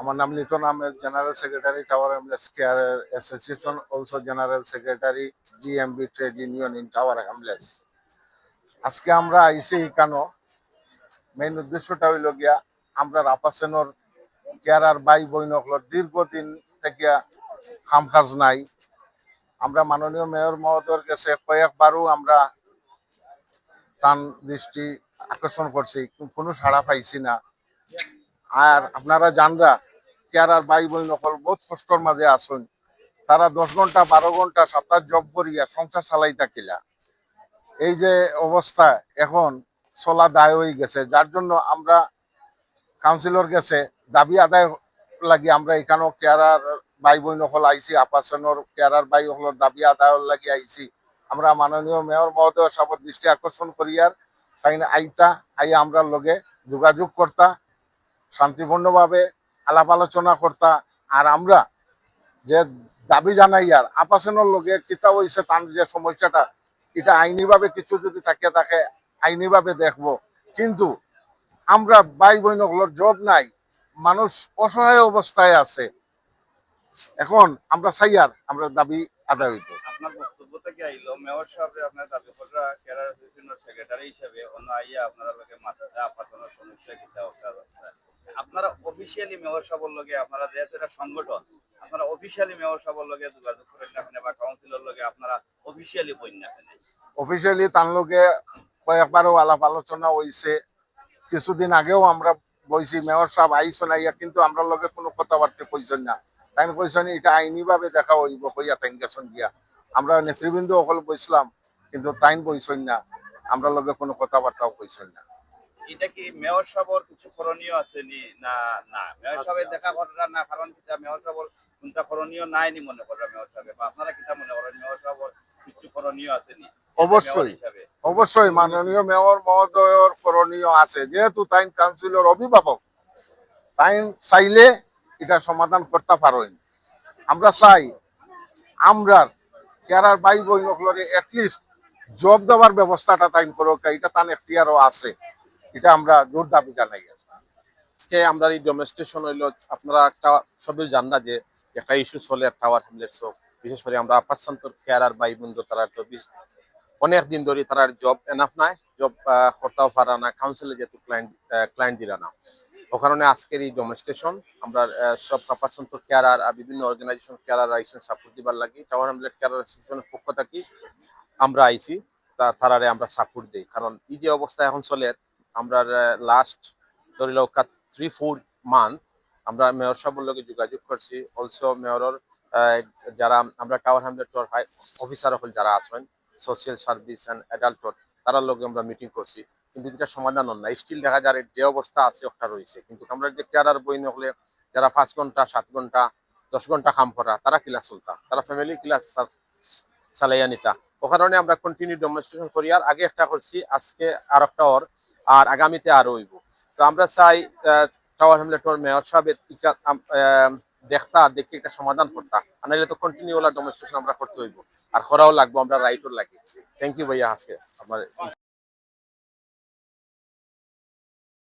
আমার নাম Liton Ahmed general secretary Tower Hamlets care association also general secretary GMB trade union in Tower Hamlets আজকে আমরা আইসি ইকানো main উদ্দেশ্যটা হইল গিয়া, আমরা রাপাসেনর কেয়ারার বাই বইনকলর দীর্ঘদিন থেকে কাম কাজ নাই। আমরা মাননীয় মেয়র মহোদয়ের কাছে কয়েকবারও আমরা তান দৃষ্টি আকর্ষণ করছি, কোনো সাড়া পাইছি না। আর আপনারা জানরা কেয়ারার বাই বই নকল বহুত কষ্টর মাঝে আসুন। তারা দশ ঘণ্টা, বারো ঘণ্টা সপ্তাহ জব করিয়া সংসার চালাই থাকিলা। এই যে অবস্থা এখন চলা দায় হয়ে গেছে, যার জন্য আমরা কাউন্সিলর গেছে, দাবি আদায় লাগি আমরা এখানেও কেয়ারার বাই বোন সকল আইসি আপাসনের কেয়ারার বাই সকলের দাবি আদায়ের লাগি আইসি আমরা মাননীয় মেয়র মহোদয় সবর দৃষ্টি আকর্ষণ করিয়ার তাই আইতা আই আমরা লগে যোগাযোগ করতা, শান্তিপূর্ণভাবে আলাপ আলোচনা করতা, আর আমরা যে দাবি জানাই, আর আপাসনের লগে কিতা হইছে তার যে সমস্যাটা, এটা আইনিভাবে কিছু যদি থাকে তাকে আইনিভাবে দেখব। কিন্তু আমরা ভাই বোনগুলোর জব নাই, মানুষ অসহায় অবস্থায় আছে। এখন আমরা চাই আর আমরা দাবি আদায় হইতো আপনার বক্তব্য থেকে আইলো, মেয়র সাহেব আপনার দাবি করা কেরার সেক্রেটারি হিসেবে অন্য আইয়া আপনারা লগে মাত্রা আপাতনের সমস্যা কিতা আপনারা অফিসিয়ালি মেয়র সাহেবের লগে আপনারা, যেহেতু এটা সংগঠন, আপনারা অফিসিয়ালি মেয়র সাহেবের লগে যোগাযোগ করেন না বা কাউন্সিলর লগে আপনারা অফিসিয়ালি বই না অফিসিয়ালি তার লগে কয়েকবারও আলাপ আলোচনা হইছে। কিছুদিন আগেও আমরা বইছি মেয়র সাহেব আইসো না ইয়া কিন্তু আমরা লগে কোনো কথাবার্তা কইছেন না। তাই কইছেন এটা আইনিভাবে দেখা হইব, কইয়া তাই গেছেন গিয়া আমরা নেতৃবৃন্দ সকল বইছিলাম, কিন্তু তাইন বইছেন না। আমরা লগে কোনো কথাবার্তাও কইছেন না। এটা কি মেয়র সাহেবের কিছু করণীয় আছে নি? না না। মেয়র সাহেবের দেখা করাটা না কারণ কিতা মেয়র সাহেবের কোনটা করণীয় নাই নি মনে করেন মেয়র সাহেব বা আপনারা কিতা মনে করেন মেয়র কিছু করণীয় আছে নি? অবশ্যই। অবশ্যই মাননীয় মেয়র মহোদয়ের করণীয় আছে। যেহেতু তাইন কাউন্সিলর অভিভাবক তাইন চাইলে এটা সমাধান করতে পারেন। আমরা চাই আমরা কেরার বাই বই নকলরে এটলিস্ট জব দেওয়ার ব্যবস্থাটা তাইন করুক এটা তান এখতিয়ারও আছে। এটা আমরা জোর দাবি জানাই। আজকে আমরা এই ডোমেস্টেশন হইল, আপনারা একটা সবই জান না যে একটা ইস্যু চলে টাওয়ার হ্যামলেটস বিশেষ করে আমরা আপার সন্তর কেয়ার বাই বন্ধু তারা তো অনেক দিন ধরে তারা জব এনাফ নাই জব করতেও পারা না কাউন্সিলে যেহেতু ক্লায়েন্ট ক্লায়েন্ট দিলা না। ও কারণে আজকের এই ডোমেস্টেশন আমরা সব আপার সন্তর কেয়ার আর বিভিন্ন অর্গানাইজেশন কেয়ার আইসন সাপোর্ট দিবার লাগি। টাওয়ার হ্যামলেট কেয়ার অ্যাসোসিয়েশনের পক্ষ থাকি আমরা আইসি তারারে আমরা সাপোর্ট দিই। কারণ এই যে অবস্থা এখন চলে আমরা লাস্ট ধরিল থ্রি ফোর মান্থ আমরা মেয়র সাহেবের লগে যোগাযোগ করছি। অলসো মেয়রের যারা আমরা টাওয়ার হামলেট অফিসার হল যারা আছেন সোশিয়াল সার্ভিস অ্যান্ড অ্যাডাল্টর তারার লগে আমরা মিটিং করছি। কিন্তু এটা সমাধান না। স্টিল দেখা যায় যে অবস্থা আছে ওটা রয়েছে। কিন্তু আমরা যে কেয়ারার বই নহলে যারা পাঁচ ঘণ্টা, সাত ঘণ্টা, দশ ঘণ্টা কাম করা, তারা ক্লাস চলতা। তারা ফ্যামিলি ক্লাস চালাইয়া নিতা। ও কারণে আমরা কন্টিনিউ ডেমনস্ট্রেশন করি। আর আগে একটা করছি, আজকে আর একটা ওর আর আগামীতে আরও হইব। তো আমরা চাই টাওয়ার হ্যামলেটর মেয়র সাহেবের দেখতা আর দেখে একটা সমাধান করতা। নাহলে তো কন্টিনিউ ডেমনস্ট্রেশন আমরা করতে হইব। আর করাও লাগবো, আমরা রাইটও লাগে। থ্যাংক ইউ ভাইয়া আজকে। আপনার